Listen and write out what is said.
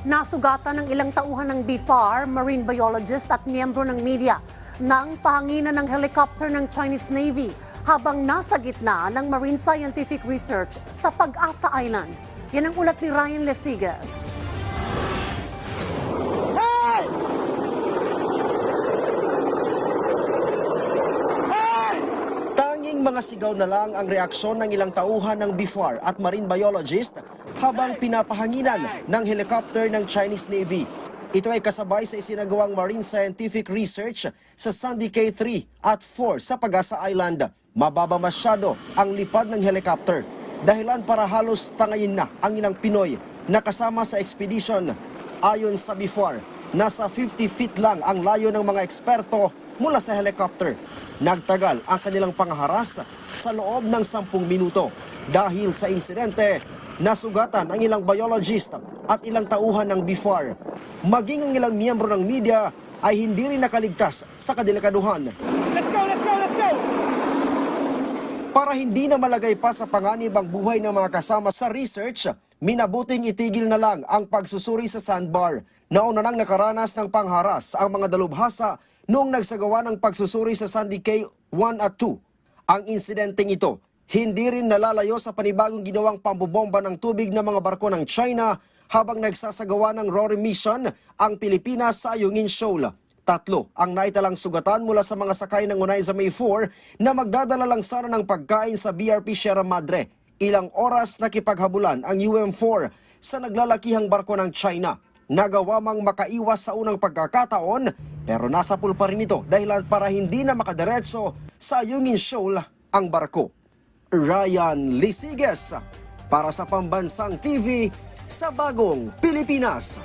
Nasugatan ng ilang tauhan ng BFAR, marine biologist at miyembro ng media ng pahanginan ng helicopter ng Chinese Navy habang nasa gitna ng marine scientific research sa Pag-asa Island. Yan ang ulat ni Ryan Lesigas. Tanging mga sigaw na lang ang reaksyon ng ilang tauhan ng BIFAR at marine biologist habang pinapahanginan ng helicopter ng Chinese Navy. Ito ay kasabay sa isinagawang marine scientific research sa Sandy K3 at 4 sa Pagasa Island. Mababa masyado ang lipad ng helicopter. Dahilan para halos tangayin na ang ilang Pinoy na kasama sa expedition. Ayon sa BIFAR, nasa 50 feet lang ang layo ng mga eksperto mula sa helicopter. Nagtagal ang kanilang pangaharas sa loob ng 10 minuto. Dahil sa insidente, nasugatan ang ilang biologist at ilang tauhan ng BIFAR. Maging ang ilang miyembro ng media ay hindi rin nakaligtas sa kadelikaduhan. Let's go, let's go, let's go! Para hindi na malagay pa sa panganib ang buhay ng mga kasama sa research, minabuting itigil na lang ang pagsusuri sa sandbar. Nauna nang nakaranas ng pangharas ang mga dalubhasa noong nagsagawa ng pagsusuri sa Sandy Cay 1 at 2. Ang insidenteng ito, hindi rin nalalayo sa panibagong ginawang pambobomba ng tubig ng mga barko ng China habang nagsasagawa ng Rory mission ang Pilipinas sa Ayungin Shoal. Tatlo ang naitalang sugatan mula sa mga sakay ng Unaiza May 4 na magdadala lang sana ng pagkain sa BRP Sierra Madre. Ilang oras nakipaghabulan ang UM4 sa naglalakihang barko ng China. Nagawa mang makaiwas sa unang pagkakataon pero nasa pool pa rin ito dahilan para hindi na makadiretso sa Ayungin Shoal ang barko. Ryan Lisiges para sa Pambansang TV sa Bagong Pilipinas.